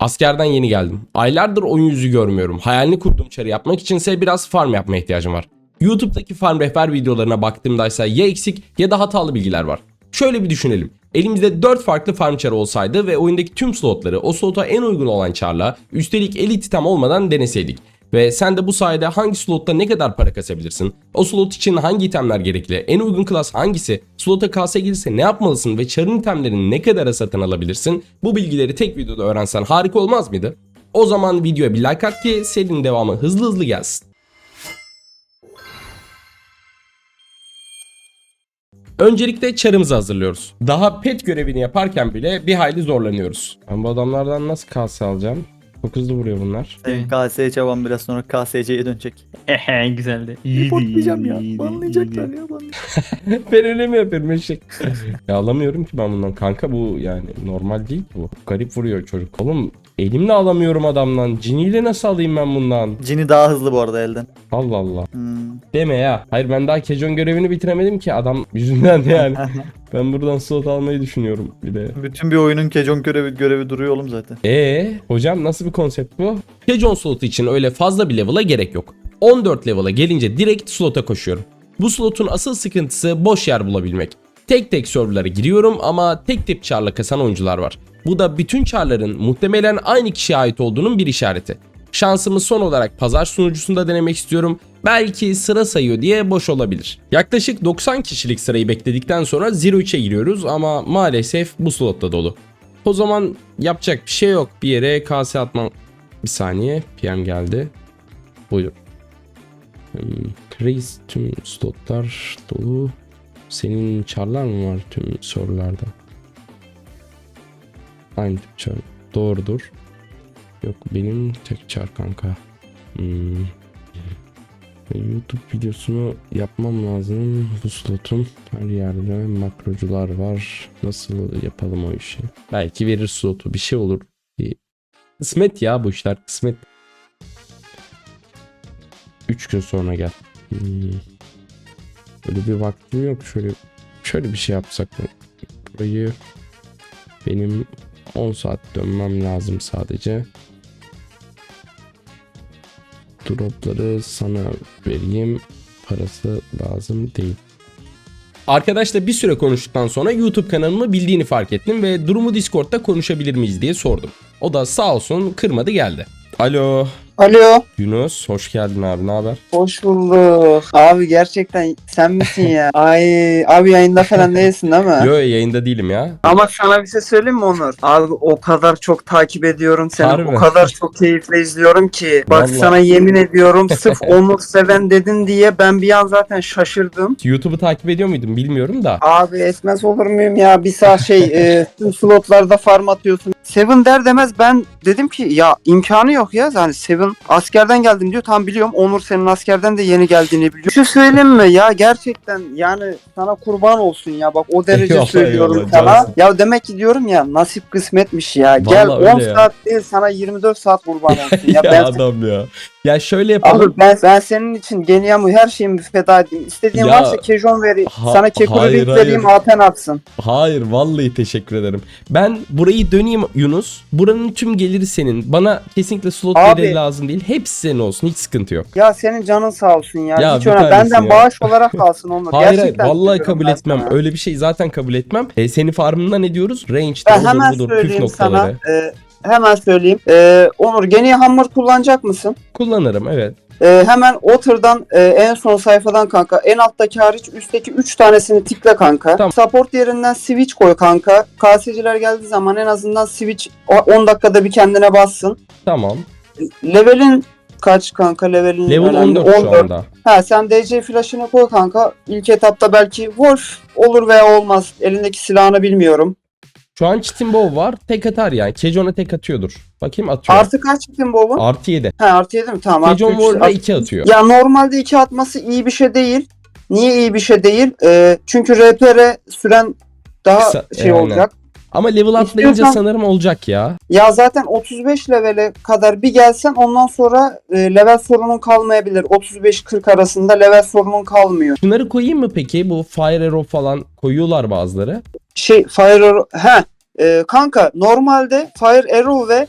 Askerden yeni geldim. Aylardır oyun yüzü görmüyorum. Hayalini kurduğum çarı yapmak içinse biraz farm yapmaya ihtiyacım var. YouTube'daki farm rehber videolarına baktığımda ise ya eksik ya da hatalı bilgiler var. Şöyle bir düşünelim. Elimizde 4 farklı farm çarı olsaydı ve oyundaki tüm slotları o slota en uygun olan çarla üstelik elit item olmadan deneseydik. Ve sen de bu sayede hangi slotta ne kadar para kasabilirsin? O slot için hangi itemler gerekli? En uygun klas hangisi? Slota KS gelirse ne yapmalısın ve çarın itemlerini ne kadara satın alabilirsin? Bu bilgileri tek videoda öğrensen harika olmaz mıydı? O zaman videoya bir like at ki serinin devamı hızlı hızlı gelsin. Öncelikle çarımızı hazırlıyoruz. Daha pet görevini yaparken bile bir hayli zorlanıyoruz. Ben bu adamlardan nasıl KS alacağım? Çok hızlı vuruyor bunlar. Senin KS çaban biraz sonra KSC'ye dönecek. Ehe güzeldi. Reportlayacağım ya. Banlayacaklar ya. banlayacaklar. ben öyle mi yapıyorum eşek? ya alamıyorum ki ben bundan. Kanka bu yani normal değil bu. Garip vuruyor çocuk. Oğlum elimle alamıyorum adamdan. Ciniyle nasıl alayım ben bundan? Cini daha hızlı bu arada elden. Allah Allah. Hmm. Deme ya. Hayır ben daha Kejon görevini bitiremedim ki adam yüzünden yani. ben buradan slot almayı düşünüyorum bir de. Bütün bir oyunun Kejon görevi, görevi duruyor oğlum zaten. Ee, hocam nasıl bir konsept bu? Kejon slotu için öyle fazla bir level'a gerek yok. 14 level'a gelince direkt slota koşuyorum. Bu slotun asıl sıkıntısı boş yer bulabilmek. Tek tek serverlara giriyorum ama tek tip çarla kasan oyuncular var. Bu da bütün çarların muhtemelen aynı kişiye ait olduğunun bir işareti. Şansımı son olarak pazar sunucusunda denemek istiyorum. Belki sıra sayıyor diye boş olabilir. Yaklaşık 90 kişilik sırayı bekledikten sonra Zero 3'e giriyoruz ama maalesef bu slotta dolu. O zaman yapacak bir şey yok. Bir yere kase atmam. Bir saniye. PM geldi. Buyur. Hmm, Reis tüm slotlar dolu. Senin çarlar mı var tüm sorularda? Aynı tip çar. Doğrudur. Yok benim tek çar kanka. Hmm. YouTube videosunu yapmam lazım. Bu her yerde makrocular var. Nasıl yapalım o işi? Belki verir slotu bir şey olur. Kısmet ya bu işler kısmet. 3 gün sonra gel. Hmm. Öyle bir vaktim yok. Şöyle şöyle bir şey yapsak mı? Burayı benim 10 saat dönmem lazım sadece. Dropları sana vereyim. Parası lazım değil. Arkadaşla bir süre konuştuktan sonra YouTube kanalımı bildiğini fark ettim ve durumu Discord'da konuşabilir miyiz diye sordum. O da sağ olsun kırmadı geldi. Alo Alo. Yunus hoş geldin abi ne haber? Hoş bulduk. Abi gerçekten sen misin ya? Ay abi yayında falan değilsin değil mi? Yo yayında değilim ya. Ama sana bir şey söyleyeyim mi Onur? Abi o kadar çok takip ediyorum seni. Harbi. O kadar çok keyifle izliyorum ki. Bak Vallahi. sana yemin ediyorum sırf Onur seven dedin diye ben bir an zaten şaşırdım. YouTube'u takip ediyor muydum bilmiyorum da. Abi etmez olur muyum ya? Bir saat şey e, tüm slotlarda farm atıyorsun. Seven der demez ben dedim ki ya imkanı yok ya. Yani Seven askerden geldim diyor. Tam biliyorum Onur senin askerden de yeni geldiğini biliyor. Şu söyleyeyim mi ya gerçekten yani sana kurban olsun ya. Bak o derece Eyvallah, söylüyorum eyvallah, sana. cansın. Ya demek ki diyorum ya nasip kısmetmiş ya. Gel Vallahi 10 öyle ya. saat değil sana 24 saat kurban olsun ya. ya ben adam ya. Ya şöyle yapalım. Abi ben, ben senin için Geniam'ı her şeyimi feda edeyim. İstediğin Ya, varsa Kejon vereyim. ha- Sana Kekuru hayır, vereyim. Aten atsın. Hayır vallahi teşekkür ederim. Ben burayı döneyim Yunus. Buranın tüm geliri senin. Bana kesinlikle slot Abi. geliri lazım değil. Hepsi senin olsun. Hiç sıkıntı yok. Ya senin canın sağ olsun ya. Ya Hiç bir önemli. tanesin Benden ya. bağış olarak kalsın Onur. Hayır hayır Gerçekten vallahi kabul ben etmem. sana. Öyle bir şey zaten kabul etmem. E, seni farmından ne diyoruz? Range'de Ben olur hemen budur püf söyleyeyim sana. noktaları. e, hemen söyleyeyim. E, Onur geniye hammer kullanacak mısın? Kullanırım evet. E, hemen Otter'dan e, en son sayfadan kanka en alttaki hariç üstteki 3 tanesini tıkla kanka. Tamam. Support yerinden switch koy kanka. KS'ciler geldiği zaman en azından switch o- 10 dakikada bir kendine bassın. Tamam. Level'in kaç kanka level'in Level önemli. 14 şu anda. Ha sen DC flash'ını koy kanka. İlk etapta belki Wolf olur veya olmaz. Elindeki silahını bilmiyorum. Şu an Chitin Bow var. Tek atar yani. Kejon'a tek atıyordur. Bakayım atıyor. Artı kaç çıktın Bob'un? Artı 7. Ha artı 7 mi? Tamam. Kejon artı- 2 atıyor. Ya normalde 2 atması iyi bir şey değil. Niye iyi bir şey değil? Ee, çünkü RPR süren daha Kısa, şey aynen. olacak. Ama level atlayınca İstiyorsan- sanırım olacak ya. Ya zaten 35 levele kadar bir gelsen ondan sonra e, level sorunun kalmayabilir. 35-40 arasında level sorunun kalmıyor. Şunları koyayım mı peki? Bu Fire Arrow falan koyuyorlar bazıları. Şey Fire Arrow... He. e, kanka normalde Fire Arrow ve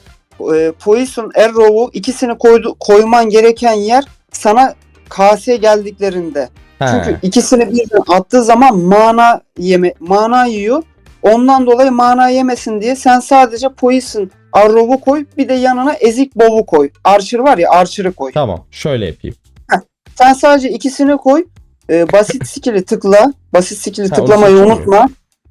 e, Poison, Arrow'u ikisini koydu, koyman gereken yer sana KS geldiklerinde. He. Çünkü ikisini birden attığı zaman mana yeme mana yiyor. Ondan dolayı mana yemesin diye sen sadece Poison Arrow'u koy bir de yanına Ezik Bow'u koy. Archer var ya Archer'ı koy. Tamam şöyle yapayım. Sen sadece ikisini koy. Ee, basit skill'i tıkla. Basit skill'i Ha, tıklamayı unutma.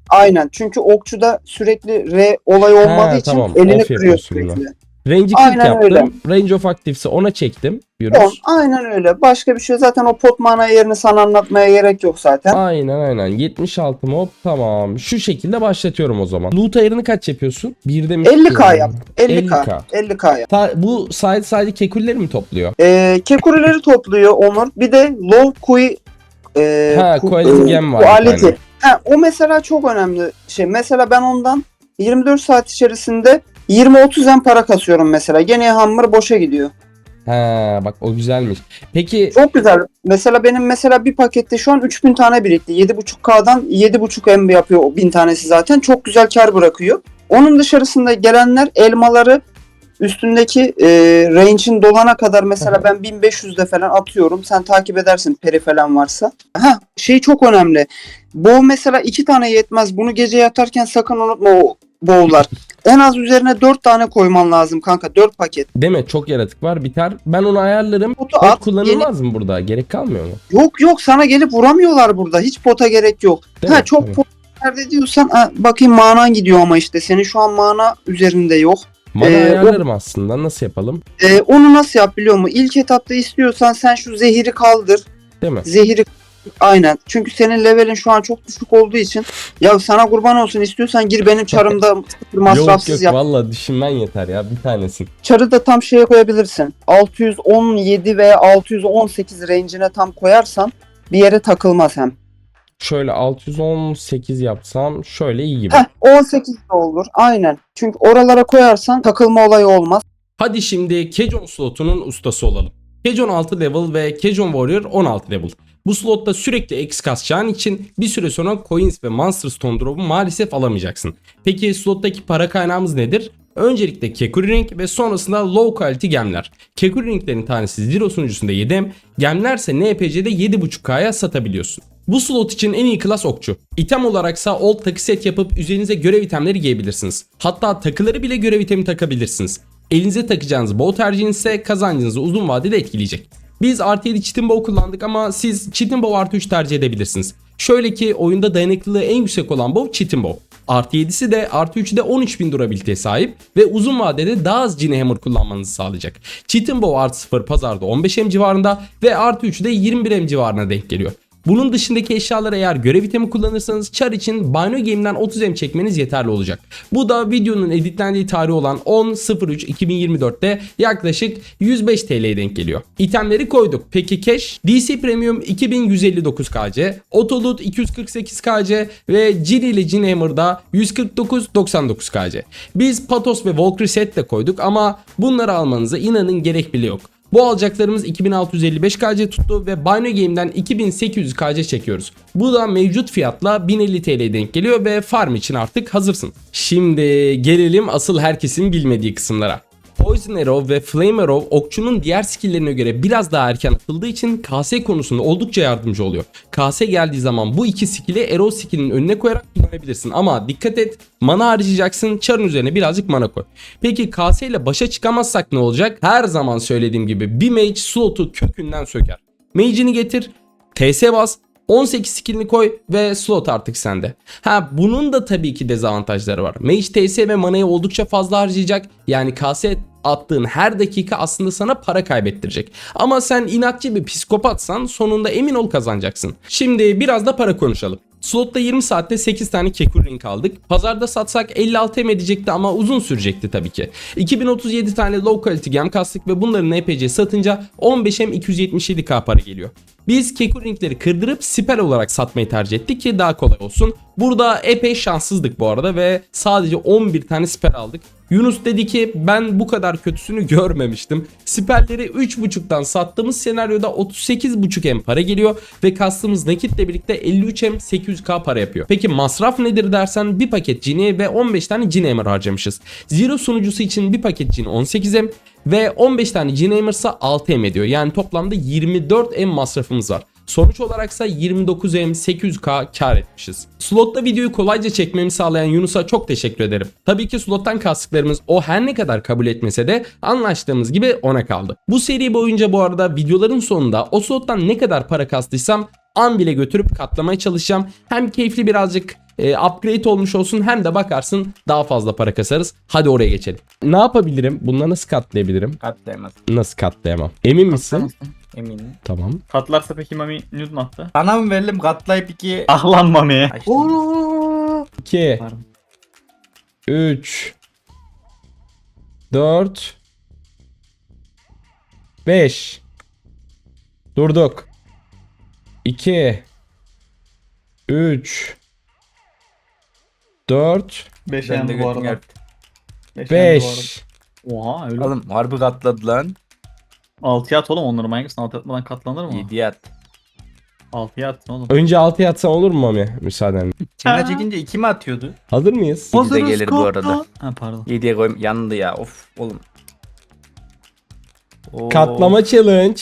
Aynen. Çünkü okçuda sürekli R olayı olmadığı için tamam. elini kırıyor sürekli. Range'i 40 Aynen yaptım. öyle. Range of Active'si 10'a çektim. Yürüz. aynen öyle. Başka bir şey zaten o pot mana yerini sana anlatmaya gerek yok zaten. Aynen aynen. 76 mob tamam. Şu şekilde başlatıyorum o zaman. Loot ayarını kaç yapıyorsun? Bir demiş 50k ki- yap. 50k. 50K. 50k yap. Ta- bu site sadece kekulleri mi topluyor? Ee, kekurileri topluyor Onur. Bir de low kui e, Ha, ku- quality e, gem var quality. tane. Ha, o mesela çok önemli şey. Mesela ben ondan 24 saat içerisinde 20-30 en para kasıyorum mesela. Gene hammer boşa gidiyor. Ha bak o güzelmiş. Peki Çok güzel. Mesela benim mesela bir pakette şu an 3000 tane birikti. 7.5K'dan 7.5 M yapıyor o 1000 tanesi zaten. Çok güzel kar bırakıyor. Onun dışarısında gelenler elmaları üstündeki e, range'in dolana kadar mesela ben 1500'de falan atıyorum. Sen takip edersin peri falan varsa. Ha şey çok önemli. Bu mesela iki tane yetmez. Bunu gece yatarken sakın unutma o bowl'lar. En az üzerine 4 tane koyman lazım kanka. 4 paket. deme çok yaratık var biter. Ben onu ayarlarım. Potu Pot at. kullanılmaz mı burada? Gerek kalmıyor mu? Yok yok sana gelip vuramıyorlar burada. Hiç pota gerek yok. Değil ha mi? çok Tabii. pot nerede diyorsan ha, bakayım manan gidiyor ama işte senin şu an mana üzerinde yok. Bana Ee, ayarlarım aslında. Nasıl yapalım? Ee, onu nasıl yap biliyor musun? İlk etapta istiyorsan sen şu zehiri kaldır. Değil mi? Zehiri aynen. Çünkü senin levelin şu an çok düşük olduğu için ya sana kurban olsun istiyorsan gir benim çarımda sıfır masrafsız yok yok yap. valla düşünmen yeter ya bir tanesin. Çarı da tam şeye koyabilirsin. 617 veya 618 range'ine tam koyarsan bir yere takılmaz hem. Şöyle 618 yapsam şöyle iyi gibi. Heh, 18 de olur. Aynen. Çünkü oralara koyarsan takılma olayı olmaz. Hadi şimdi Kejon slotunun ustası olalım. Kejon 6 level ve Kejon Warrior 16 level. Bu slotta sürekli X kasacağın için bir süre sonra Coins ve Monster Stone Drop'u maalesef alamayacaksın. Peki slottaki para kaynağımız nedir? Öncelikle Kekuri Ring ve sonrasında Low Quality gemler. Kekuri Ring'lerin tanesi Zero sunucusunda 7M, gemlerse NPC'de 7.5K'ya satabiliyorsun. Bu slot için en iyi klas okçu. İtem olaraksa old takı set yapıp üzerinize görev itemleri giyebilirsiniz. Hatta takıları bile görev itemi takabilirsiniz. Elinize takacağınız bow tercihiniz kazancınızı uzun vadede etkileyecek. Biz artı 7 Chitin Bow kullandık ama siz Chitin Bow artı 3 tercih edebilirsiniz. Şöyle ki oyunda dayanıklılığı en yüksek olan bow Chitin Bow. Artı 7'si de artı 3'ü de 13.000 durabiliteye sahip ve uzun vadede daha az Cine Hammer kullanmanızı sağlayacak. Chitin Bow artı 0 pazarda 15M civarında ve artı 3'ü de 21M civarına denk geliyor. Bunun dışındaki eşyaları eğer görev itemi kullanırsanız char için Bino Game'den 30M çekmeniz yeterli olacak. Bu da videonun editlendiği tarih olan 10.03.2024'te yaklaşık 105 TL'ye denk geliyor. İtemleri koyduk. Peki cash? DC Premium 2159 KC, Autoloot 248 KC ve Gin ile Gin Hammer'da 149.99 KC. Biz Patos ve Valkyrie set de koyduk ama bunları almanıza inanın gerek bile yok. Bu alacaklarımız 2655 KC tuttu ve Bino Game'den 2800 KC çekiyoruz. Bu da mevcut fiyatla 1050 TL denk geliyor ve farm için artık hazırsın. Şimdi gelelim asıl herkesin bilmediği kısımlara. Poison Arrow ve Flame Arrow okçunun diğer skilllerine göre biraz daha erken atıldığı için KS konusunda oldukça yardımcı oluyor. KS geldiği zaman bu iki skill'i Arrow skillinin önüne koyarak kullanabilirsin ama dikkat et mana harcayacaksın çarın üzerine birazcık mana koy. Peki KS ile başa çıkamazsak ne olacak? Her zaman söylediğim gibi bir mage slotu kökünden söker. Mage'ini getir, TS bas, 18 skillini koy ve slot artık sende. Ha bunun da tabii ki dezavantajları var. Mage TS ve manayı oldukça fazla harcayacak. Yani KS attığın her dakika aslında sana para kaybettirecek. Ama sen inatçı bir psikopatsan sonunda emin ol kazanacaksın. Şimdi biraz da para konuşalım. Slotta 20 saatte 8 tane Kekur Ring aldık. Pazarda satsak 56 M edecekti ama uzun sürecekti tabii ki. 2037 tane low quality gem kastık ve bunların NPC satınca 15 M 277k para geliyor. Biz Kekur Ring'leri kırdırıp siper olarak satmayı tercih ettik ki daha kolay olsun. Burada epey şanssızdık bu arada ve sadece 11 tane siper aldık. Yunus dedi ki ben bu kadar kötüsünü görmemiştim. Siperleri 3.5'tan sattığımız senaryoda 38.5 M para geliyor ve kastığımız nakitle birlikte 53 M 800k para yapıyor. Peki masraf nedir dersen bir paket Genie ve 15 tane Genie Hammer harcamışız. Zero sunucusu için bir paket Genie 18 M ve 15 tane Genie Hammer ise 6 M ediyor. Yani toplamda 24 M masrafımız var. Sonuç olaraksa 29M 800k kar etmişiz. Slotta videoyu kolayca çekmemi sağlayan Yunus'a çok teşekkür ederim. Tabii ki slottan kastıklarımız o her ne kadar kabul etmese de anlaştığımız gibi ona kaldı. Bu seri boyunca bu arada videoların sonunda o slottan ne kadar para kastıysam an bile götürüp katlamaya çalışacağım. Hem keyifli birazcık e, upgrade olmuş olsun hem de bakarsın daha fazla para kasarız. Hadi oraya geçelim. Ne yapabilirim? Bunları nasıl katlayabilirim? Katlayamaz. Nasıl katlayamam? Emin misin? Eminim. Tamam. Katlarsa peki Mami Newton attı. Sana mı verelim katlayıp iki... Ah lan Mami'ye. Açtım. 2 Pardon. 3 4 5 Durduk 2 3 4 Beş Ben de bu götüm arada. yaptı. Beş yandı bu 5 arada. Oha öyle. Oğlum harbi katladı lan. Altıya at oğlum onları manyak Altı atmadan katlanır mı? 7'ye at. Altıya at oğlum. Önce 6 yatsan olur mu Mami? Müsaadenle. Çimene çekince 2 mi atıyordu? Hazır mıyız? Yedi de gelir bu arada. Ha pardon. 7'ye koyayım yandı ya of oğlum. Oo. Katlama challenge.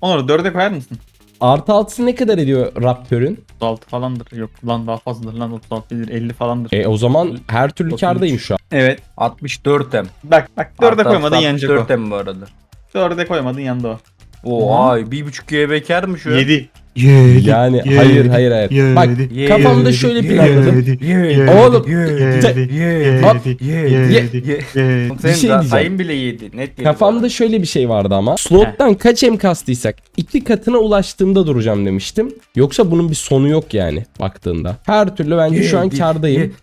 Onları dörde koyar mısın? Artı altısı ne kadar ediyor Raptor'ün? 36 falandır. Yok lan daha fazladır lan 36 değildir 50 falandır. E o zaman her türlü kardayım şu an. Evet. 64M. Bak bak 4'e koymadın yenecek o. 64M bu arada. 4'e koymadın yandı o. Oha 1.5 GB bekarmış o. 7. Yedik, yani yedik, hayır hayır hayır. Yedik, Bak yedik, kafamda şöyle planladım. Oğlum bir şey diyeceğim. bile yedi. Net yedi kafamda şöyle bir şey vardı ama. Slot'tan kaç M kastıysak iki katına ulaştığımda duracağım demiştim. Yoksa bunun bir sonu yok yani baktığında. Her türlü bence şu an kardayım.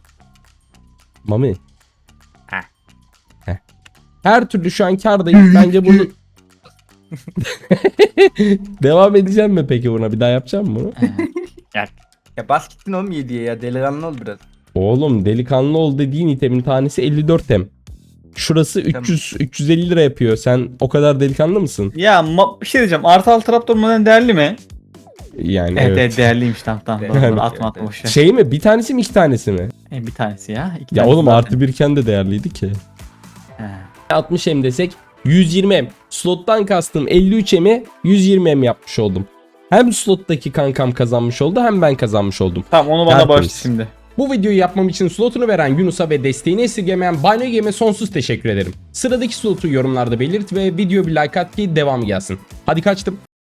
Mami. Her türlü şu an kardayım. Bence bunu Devam edeceğim mi peki buna? Bir daha yapacağım mı bunu? Ya bas gittin oğlum 7'ye ya delikanlı ol biraz. Oğlum delikanlı ol dediğin itemin tanesi 54 em. Şurası Tamam. 300 350 lira yapıyor. Sen o kadar delikanlı mısın? Ya ma- bir şey diyeceğim. Artı alt traptor modern değerli mi? Yani Evet, evet. evet. değerliymiş tamam tamam. Doğru, Evet, doğru. atma atma evet. boşver. Şey mi? Bir tanesi mi iki tanesi mi? E, bir tanesi ya. iki Ya tanesi oğlum zaten. artı birken de değerliydi ki. He. 60 M desek 120 M. Slottan kastım 53 M'i 120 M yapmış oldum. Hem slottaki kankam kazanmış oldu hem ben kazanmış oldum. Tamam onu bana bağışla şimdi. Bu videoyu yapmam için slotunu veren Yunus'a ve desteğini esirgemeyen Bino Game'e sonsuz teşekkür ederim. Sıradaki slotu yorumlarda belirt ve video bir like at ki devam gelsin. Hadi kaçtım.